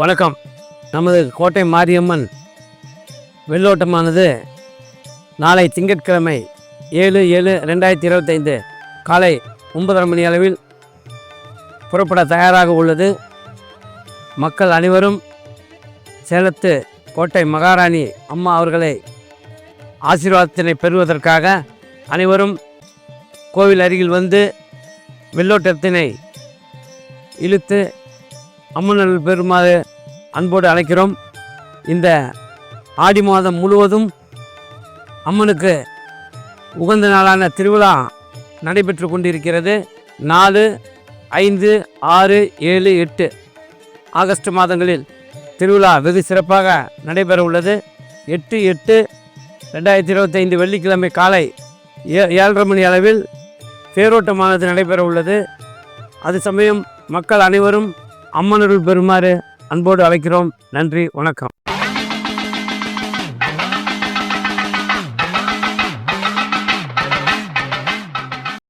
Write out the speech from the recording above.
வணக்கம். நமது கோட்டை மாரியம்மன் வெள்ளோட்டமானது நாளை திங்கட்கிழமை ஏழு ஏழு ரெண்டாயிரத்தி இருபத்தைந்து காலை ஒன்பதரை மணி அளவில் புறப்பட தயாராக உள்ளது. மக்கள் அனைவரும் சேலத்து கோட்டை மகாராணி அம்மா அவர்களை ஆசீர்வாதத்தினை பெறுவதற்காக அனைவரும் கோவில் அருகில் வந்து வெள்ளோட்டத்தினை இழுத்து அம்மன் பெறுமாறு அன்போடு அழைக்கிறோம். இந்த ஆடி மாதம் முழுவதும் அம்மனுக்கு உகந்த நாளான திருவிழா நடைபெற்று கொண்டிருக்கிறது. நாலு ஐந்து ஆறு ஏழு எட்டு ஆகஸ்ட் மாதங்களில் திருவிழா வெகு சிறப்பாக நடைபெற உள்ளது. எட்டு எட்டு ரெண்டாயிரத்தி இருபத்தைந்து வெள்ளிக்கிழமை காலை ஏ ஏழரை மணி அளவில் தேரோட்டமானது நடைபெற உள்ளது. அது சமயம் மக்கள் அனைவரும் அம்மனருள் பெறுமாறு அன்போடு அழைக்கிறோம். நன்றி வணக்கம்.